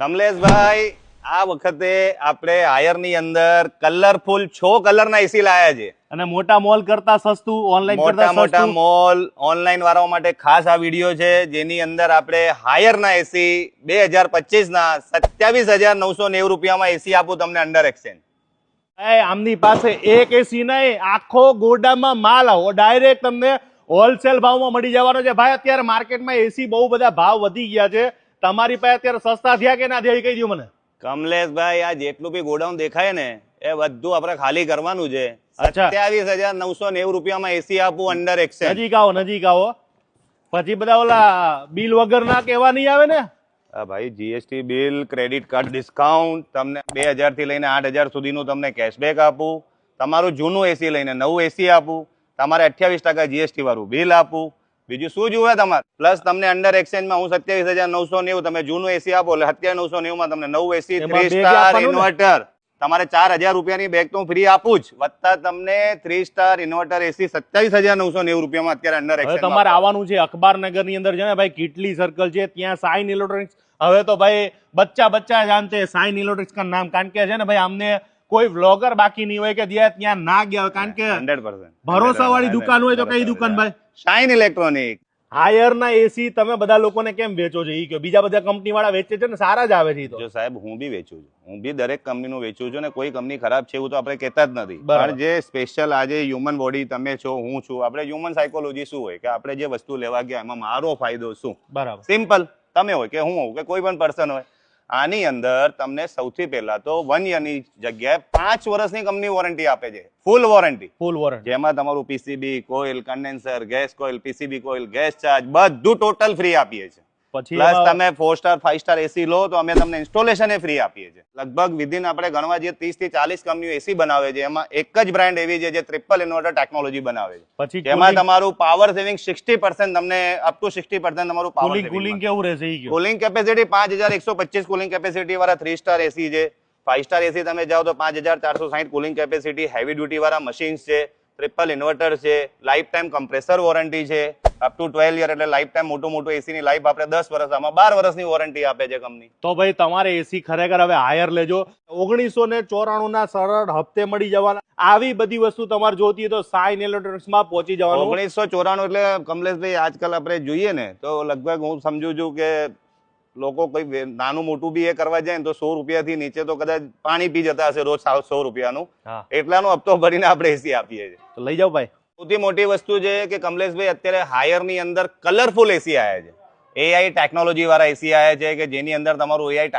કમલેશભાઈ આ વખતે આપણે હાયરની અંદર કલરફુલ છો કલર ના એસી લાયા છે. અને મોટા મોલ કરતા સસ્તું ઓનલાઈન મોટા મોટા મોલ ઓનલાઈન વાળાઓ માટે ખાસ આ વીડિયો છે જેની અંદર આપણે હાયર ના એસી બે હજાર પચીસ ના સત્યાવીસ હજાર નવસો નેવું રૂપિયામાં એસી આપું તમને અંડર એક્સચેન્જ આમની પાસે એક એસી નહીં આખો ગોડામાં માલ આવો. ડાયરેક્ટ તમને હોલસેલ ભાવમાં મળી જવાનો છે. ભાઈ અત્યારે માર્કેટમાં એસી બહુ બધા ભાવ વધી ગયા છે. તમારી પાસે અત્યારે સસ્તા થયા કે ના થયા કહી દઉં મને. કમલેશભાઈ આ જેટલું બી ગોડાઉન દેખાય ને એ બધું આપણે ખાલી કરવાનું છે. સત્યાવીસ હજાર નવસો નેવું રૂપિયામાં એસી આપવું અંડર એક્સચેન્જ નજીક આવો નજીક આવો. પછી બધા ઓલા બિલ વગર ના કેવા નહીં આવે ને? ભાઈ GST bill credit card discount તમને બે હજારથી લઈને આઠ હજાર સુધીનું તમને કેશબેક આપું. તમારું જૂનું એસી લઈને નવું એસી આપું. તમારે અઠ્યાવીસ ટકા જીએસટી વાળું બિલ આપું. બીજું શું જોવે તમારે? પ્લસ તમને અંડર એક્સચેન્જમાં હું સત્યાવીસ હજાર નવસો નેવું તમે જૂનું એસી આપો એટલે સત્યાવીસ નવસો નેવું માં તમને નવું એસી થ્રી સ્ટાર ઇન્વર્ટર તમારે ચાર હજાર રૂપિયાની બેગ તો હું ફ્રી આપું જ. વત્તા તમને થ્રી સ્ટાર ઇન્વર્ટર એસી સત્યાવીસ હજાર નવસો નેવું રૂપિયામાં અત્યારે અંડર એક્સચેન્જ તમારે આવવાનું છે અખબારનગરની અંદર. છે ને ભાઈ કેટલી સર્કલ છે? ત્યાં સાઈન ઇલેક્ટ્રોનિક્સ હવે તો ભાઈ બચ્ચા બચ્ચા જાણતે સાઈન ઇલેક્ટ્રોનિક્સ કા નામ. કારણ કે છે ને ભાઈ અમને કોઈ વ્લોગર બાકી નહીં હોય કે જે ત્યાં ના ગયા હોય કારણ કે હંડ્રેડ ભરોસા વાળી દુકાન હોય તો કઈ દુકાન ભાઈ? શાઇન ઇલેક્ટ્રોનિક હાયર ના એસી તમે બધા લોકોને કેમ વેચો છો? એ કયો બીજા બધા કંપની વાળા વેચે છે ને સારા જ આવે છે જો સાહેબ હું બી વેચું છું. હું બી દરેક કંપનીનું વેચું છું ને કોઈ કંપની ખરાબ છે એવું તો આપણે કહેતા જ નથી. પણ જે સ્પેશિયલ આજે હ્યુમન બોડી તમે છો હું છું આપણે હ્યુમન સાયકોલોજી શું હોય? કે આપણે જે વસ્તુ લેવા ગયા એમાં મારો ફાયદો શું? બરાબર. સિમ્પલ તમે હોય કે હું હોઉં કે કોઈ પણ પર્સન હોય. આની અંદર તમને સૌથી પહેલા તો વન યરની જગ્યાએ પાંચ વર્ષની કંપની વોરંટી આપે છે. ફૂલ વોરંટી ફૂલ વોરંટી જેમાં તમારું PCB coil condenser gas coil PCB coil gas charge બધું ટોટલ ફ્રી આપીએ છીએ. પછી પ્લસ તમે four star five star AC લો તો અમે તમને ઇન્સ્ટોલેશન એ ફ્રી આપીએ છીએ. લગભગ વિધિન આપણે ગણવા જઈએ ત્રીસથી ચાલીસ કંપનીઓ એસી બનાવે છે. એમાં એક જ બ્રાન્ડ એવી છે જે ટ્રિપલ ઇન્વર્ટર ટેકનોલોજી બનાવે છે. પછી એમાં તમારું પાવર સેવિંગ સિક્સટી પર્સન્ટ તમને અપ ટુ સિક્સટી પર્સન્ટ તમારું પાવર કુલિંગ કુલિંગ કેવું રહેશે કુલિંગ કેપેસિટી પાંચ હજાર એકસો પચીસ કુલિંગ કેપેસિટી વાળા થ્રી સ્ટાર એસી છે. ફાઈવ સ્ટાર એસી તમે જાઓ તો પાંચ હજાર ચારસો સાઠ કુલિંગ કેપેસિટી હેવી ડ્યુટી વાળા મશીન્સ છે ટ્રિપલ ઇન્વર્ટર છે લાઈફ ટાઈમ કમ્પ્રેસર વોરંટી છે. અપ ટુ ટ્વેલ્વ યર એટલે લાઈફ ટાઈમ મોટું મોટું એસી ની લાઈફ આપણે દસ વર્ષ આમાં બાર વર્ષની વોરંટી આપે છે કંપની તો ભાઈ તમારે એસી ખરેખર હવે હાયર લેજો. ઓગણીસો ને ચોરાણું ના સરળ હપ્તે મળી જવાના. આવી બધી વસ્તુ તમારે જોતી હોય તો સાઈન ઇલેક્ટ્રોનિક્સમાં પહોંચી જવાનું. ઓગણીસો ચોરાણું એટલે કમલેશભાઈ આજકાલ આપણે જોઈએ ને તો લગભગ હું સમજુ છું કે લોકો કોઈ નાનું મોટું બી એ કરવા જાય ને તો સો રૂપિયાથી નીચે તો કદાચ પાણી પી જતા હશે રોજ સો રૂપિયાનું. એટલાનો હપ્તો ભરીને આપણે એસી આપીએ છીએ. તો લઈ જાઓ ભાઈ. સૌથી મોટી વસ્તુ છે કે કમલેશભાઈ અત્યારે હાયરની અંદર કલરફુલ એસી આવ્યા છે. એઆઈ ટેકનોલોજી વાળા એસી આવ્યા છે કે જેની અંદર તમારું એઆઈ